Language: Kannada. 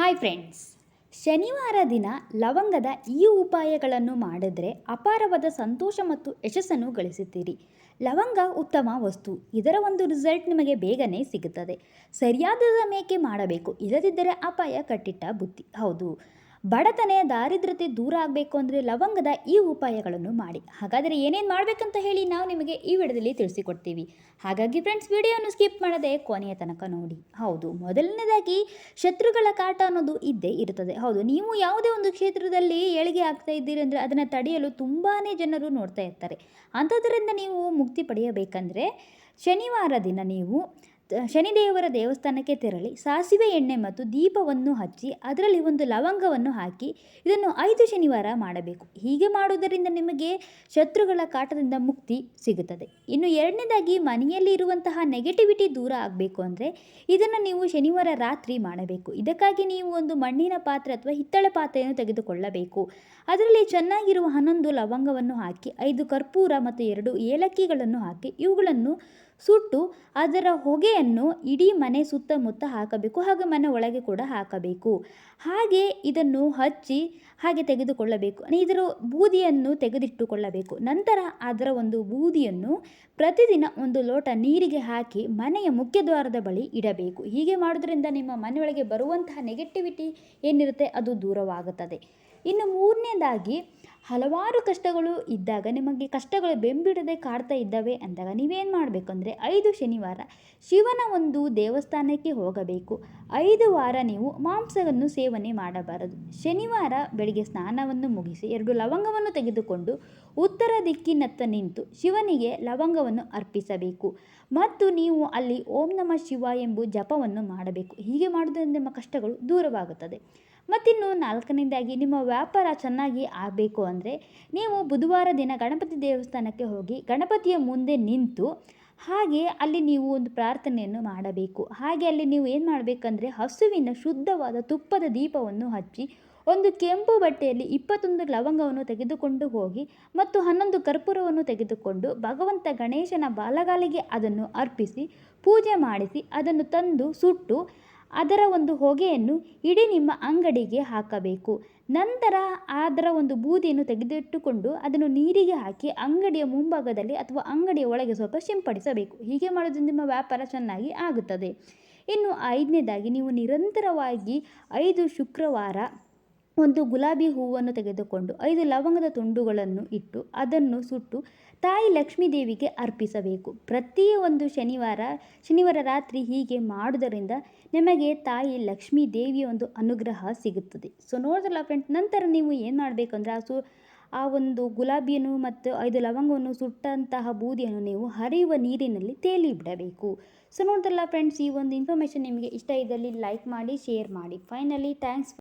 ಹಾಯ್ ಫ್ರೆಂಡ್ಸ್ ಶನಿವಾರ ದಿನ ಲವಂಗದ ಈ ಉಪಾಯಗಳನ್ನು ಮಾಡಿದ್ರೆ ಅಪಾರವಾದ ಸಂತೋಷ ಮತ್ತು ಯಶಸ್ಸನ್ನು ಗಳಿಸುತ್ತೀರಿ. ಲವಂಗ ಉತ್ತಮ ವಸ್ತು. ಇದರ ಒಂದು ರಿಸಲ್ಟ್ ನಿಮಗೆ ಬೇಗನೆ ಸಿಗುತ್ತದೆ. ಸರಿಯಾದ ಸಮಯಕ್ಕೆ ಮಾಡಬೇಕು. ಇಲ್ಲದಿದ್ದರೆ ಅಪಾಯ, ಕಟ್ಟಿಟ್ಟ ಬುತ್ತಿ ಹೌದು. ಬಡತನ ದಾರಿದ್ರತೆ ದೂರ ಆಗಬೇಕು ಅಂದರೆ ಲವಂಗದ ಈ ಉಪಾಯಗಳನ್ನು ಮಾಡಿ. ಹಾಗಾದರೆ ಏನೇನು ಮಾಡಬೇಕಂತ ಹೇಳಿ ನಾವು ನಿಮಗೆ ಈ ವಿಡಿಯೋದಲ್ಲಿ ತಿಳಿಸಿಕೊಡ್ತೀವಿ. ಹಾಗಾಗಿ ಫ್ರೆಂಡ್ಸ್ ವಿಡಿಯೋವನ್ನು ಸ್ಕಿಪ್ ಮಾಡದೆ ಕೊನೆಯ ತನಕ ನೋಡಿ. ಹೌದು, ಮೊದಲನೇದಾಗಿ ಶತ್ರುಗಳ ಕಾಟ ಅನ್ನೋದು ಇದ್ದೇ ಇರುತ್ತದೆ. ಹೌದು, ನೀವು ಯಾವುದೇ ಒಂದು ಕ್ಷೇತ್ರದಲ್ಲಿ ಏಳಿಗೆ ಆಗ್ತಾ ಇದ್ದೀರಿ ಅಂದರೆ ಅದನ್ನು ತಡೆಯಲು ತುಂಬಾ ಜನರು ನೋಡ್ತಾ ಇರ್ತಾರೆ. ಅಂಥದ್ರಿಂದ ನೀವು ಮುಕ್ತಿ ಪಡೆಯಬೇಕಂದ್ರೆ ಶನಿವಾರ ದಿನ ನೀವು ಶನಿದೇವರ ದೇವಸ್ಥಾನಕ್ಕೆ ತೆರಳಿ ಸಾಸಿವೆ ಎಣ್ಣೆ ಮತ್ತು ದೀಪವನ್ನು ಹಚ್ಚಿ ಅದರಲ್ಲಿ ಒಂದು ಲವಂಗವನ್ನು ಹಾಕಿ ಇದನ್ನು ಐದು ಶನಿವಾರ ಮಾಡಬೇಕು. ಹೀಗೆ ಮಾಡುವುದರಿಂದ ನಿಮಗೆ ಶತ್ರುಗಳ ಕಾಟದಿಂದ ಮುಕ್ತಿ ಸಿಗುತ್ತದೆ. ಇನ್ನು ಎರಡನೇದಾಗಿ ಮನೆಯಲ್ಲಿ ಇರುವಂತಹ ನೆಗೆಟಿವಿಟಿ ದೂರ ಆಗಬೇಕು ಅಂದರೆ ಇದನ್ನು ನೀವು ಶನಿವಾರ ರಾತ್ರಿ ಮಾಡಬೇಕು. ಇದಕ್ಕಾಗಿ ನೀವು ಒಂದು ಮಣ್ಣಿನ ಪಾತ್ರೆ ಅಥವಾ ಹಿತ್ತಳೆ ಪಾತ್ರೆಯನ್ನು ತೆಗೆದುಕೊಳ್ಳಬೇಕು. ಅದರಲ್ಲಿ ಚೆನ್ನಾಗಿರುವ ಹನ್ನೊಂದು ಲವಂಗವನ್ನು ಹಾಕಿ, ಐದು ಕರ್ಪೂರ ಮತ್ತು ಎರಡು ಏಲಕ್ಕಿಗಳನ್ನು ಹಾಕಿ ಇವುಗಳನ್ನು ಸುಟ್ಟು ಅದರ ಹೊಗೆಯನ್ನು ಇಡೀ ಮನೆ ಸುತ್ತಮುತ್ತ ಹಾಕಬೇಕು, ಹಾಗೆ ಮನೆ ಒಳಗೆ ಕೂಡ ಹಾಕಬೇಕು. ಹಾಗೆ ಇದನ್ನು ಹಚ್ಚಿ ಹಾಗೆ ತೆಗೆದುಕೊಳ್ಳಬೇಕು. ಇದರ ಬೂದಿಯನ್ನು ತೆಗೆದಿಟ್ಟುಕೊಳ್ಳಬೇಕು. ನಂತರ ಅದರ ಒಂದು ಬೂದಿಯನ್ನು ಪ್ರತಿದಿನ ಒಂದು ಲೋಟ ನೀರಿಗೆ ಹಾಕಿ ಮನೆಯ ಮುಖ್ಯದ್ವಾರದ ಬಳಿ ಇಡಬೇಕು. ಹೀಗೆ ಮಾಡೋದ್ರಿಂದ ನಿಮ್ಮ ಮನೆಯೊಳಗೆ ಬರುವಂತಹ ನೆಗೆಟಿವಿಟಿ ಏನಿರುತ್ತೆ, ಅದು ದೂರವಾಗುತ್ತದೆ. ಇನ್ನು ಮೂರನೇದಾಗಿ, ಹಲವಾರು ಕಷ್ಟಗಳು ಇದ್ದಾಗ ನಿಮಗೆ ಕಷ್ಟಗಳು ಬೆಂಬಿಡದೆ ಕಾಡ್ತಾ ಇದ್ದಾವೆ ಅಂದಾಗ ನೀವೇನು ಮಾಡಬೇಕು ಅಂದರೆ ಐದು ಶನಿವಾರ ಶಿವನ ಒಂದು ದೇವಸ್ಥಾನಕ್ಕೆ ಹೋಗಬೇಕು. ಐದು ವಾರ ನೀವು ಮಾಂಸವನ್ನು ಸೇವನೆ ಮಾಡಬಾರದು. ಶನಿವಾರ ಬೆಳಿಗ್ಗೆ ಸ್ನಾನವನ್ನು ಮುಗಿಸಿ ಎರಡು ಲವಂಗವನ್ನು ತೆಗೆದುಕೊಂಡು ಉತ್ತರ ದಿಕ್ಕಿನತ್ತ ನಿಂತು ಶಿವನಿಗೆ ಲವಂಗವನ್ನು ಅರ್ಪಿಸಬೇಕು. ಮತ್ತು ನೀವು ಅಲ್ಲಿ ಓಂ ನಮ ಶಿವ ಎಂಬ ಜಪವನ್ನು ಮಾಡಬೇಕು. ಹೀಗೆ ಮಾಡುವುದರಿಂದ ನಿಮ್ಮ ಕಷ್ಟಗಳು ದೂರವಾಗುತ್ತದೆ. ಮತ್ತಿನ್ನು ನಾಲ್ಕನೇದಾಗಿ, ನಿಮ್ಮ ವ್ಯಾಪಾರ ಚೆನ್ನಾಗಿ ಆಗಬೇಕು ಅಂದರೆ ನೀವು ಬುಧವಾರ ದಿನ ಗಣಪತಿ ದೇವಸ್ಥಾನಕ್ಕೆ ಹೋಗಿ ಗಣಪತಿಯ ಮುಂದೆ ನಿಂತು ಹಾಗೆ ಅಲ್ಲಿ ನೀವು ಒಂದು ಪ್ರಾರ್ಥನೆಯನ್ನು ಮಾಡಬೇಕು. ಹಾಗೆ ಅಲ್ಲಿ ನೀವು ಏನು ಮಾಡಬೇಕಂದ್ರೆ ಹಸುವಿನ ಶುದ್ಧವಾದ ತುಪ್ಪದ ದೀಪವನ್ನು ಹಚ್ಚಿ ಒಂದು ಕೆಂಪು ಬಟ್ಟೆಯಲ್ಲಿ ಇಪ್ಪತ್ತೊಂದು ಲವಂಗವನ್ನು ತೆಗೆದುಕೊಂಡು ಹೋಗಿ ಮತ್ತು ಹನ್ನೊಂದು ಕರ್ಪೂರವನ್ನು ತೆಗೆದುಕೊಂಡು ಭಗವಂತ ಗಣೇಶನ ಬಾಲಗಾಲಿಗೆ ಅದನ್ನು ಅರ್ಪಿಸಿ, ಪೂಜೆ ಮಾಡಿಸಿ, ಅದನ್ನು ತಂದು ಸುಟ್ಟು ಅದರ ಒಂದು ಹೊಗೆಯನ್ನು ಇಡೀ ನಿಮ್ಮ ಅಂಗಡಿಗೆ ಹಾಕಬೇಕು. ನಂತರ ಅದರ ಒಂದು ಬೂದಿಯನ್ನು ತೆಗೆದಿಟ್ಟುಕೊಂಡು ಅದನ್ನು ನೀರಿಗೆ ಹಾಕಿ ಅಂಗಡಿಯ ಮುಂಭಾಗದಲ್ಲಿ ಅಥವಾ ಅಂಗಡಿಯ ಒಳಗೆ ಸ್ವಲ್ಪ ಸಿಂಪಡಿಸಬೇಕು. ಹೀಗೆ ಮಾಡೋದ್ರಿಂದ ನಿಮ್ಮ ವ್ಯಾಪಾರ ಚೆನ್ನಾಗಿ ಆಗುತ್ತದೆ. ಇನ್ನು ಐದನೇದಾಗಿ ನೀವು ನಿರಂತರವಾಗಿ ಐದು ಶುಕ್ರವಾರ ಒಂದು ಗುಲಾಬಿ ಹೂವನ್ನು ತೆಗೆದುಕೊಂಡು ಐದು ಲವಂಗದ ತುಂಡುಗಳನ್ನು ಇಟ್ಟು ಅದನ್ನು ಸುಟ್ಟು ತಾಯಿ ಲಕ್ಷ್ಮೀ ದೇವಿಗೆ ಅರ್ಪಿಸಬೇಕು. ಪ್ರತಿಯೊಂದು ಶನಿವಾರ ಶನಿವಾರ ರಾತ್ರಿ ಹೀಗೆ ಮಾಡುವುದರಿಂದ ನಿಮಗೆ ತಾಯಿ ಲಕ್ಷ್ಮೀ ದೇವಿಯ ಒಂದು ಅನುಗ್ರಹ ಸಿಗುತ್ತದೆ. ಸೊ ನೋಡಿದ್ರಲ್ಲ ಫ್ರೆಂಡ್ಸ್ ನಂತರ ನೀವು ಏನು ಮಾಡಬೇಕಂದ್ರೆ ಆ ಸು, ಆ ಒಂದು ಗುಲಾಬಿಯನ್ನು ಮತ್ತು ಐದು ಲವಂಗವನ್ನು ಸುಟ್ಟಂತಹ ಬೂದಿಯನ್ನು ನೀವು ಹರಿಯುವ ನೀರಿನಲ್ಲಿ ತೇಲಿ ಬಿಡಬೇಕು. ಸೊ ನೋಡಿದ್ರಲ್ಲ ಫ್ರೆಂಡ್ಸ್ ಈ ಒಂದು ಇನ್ಫಾರ್ಮೇಷನ್ ನಿಮಗೆ ಇಷ್ಟ ಇದ್ದಲ್ಲಿ ಲೈಕ್ ಮಾಡಿ ಶೇರ್ ಮಾಡಿ. Finally thanks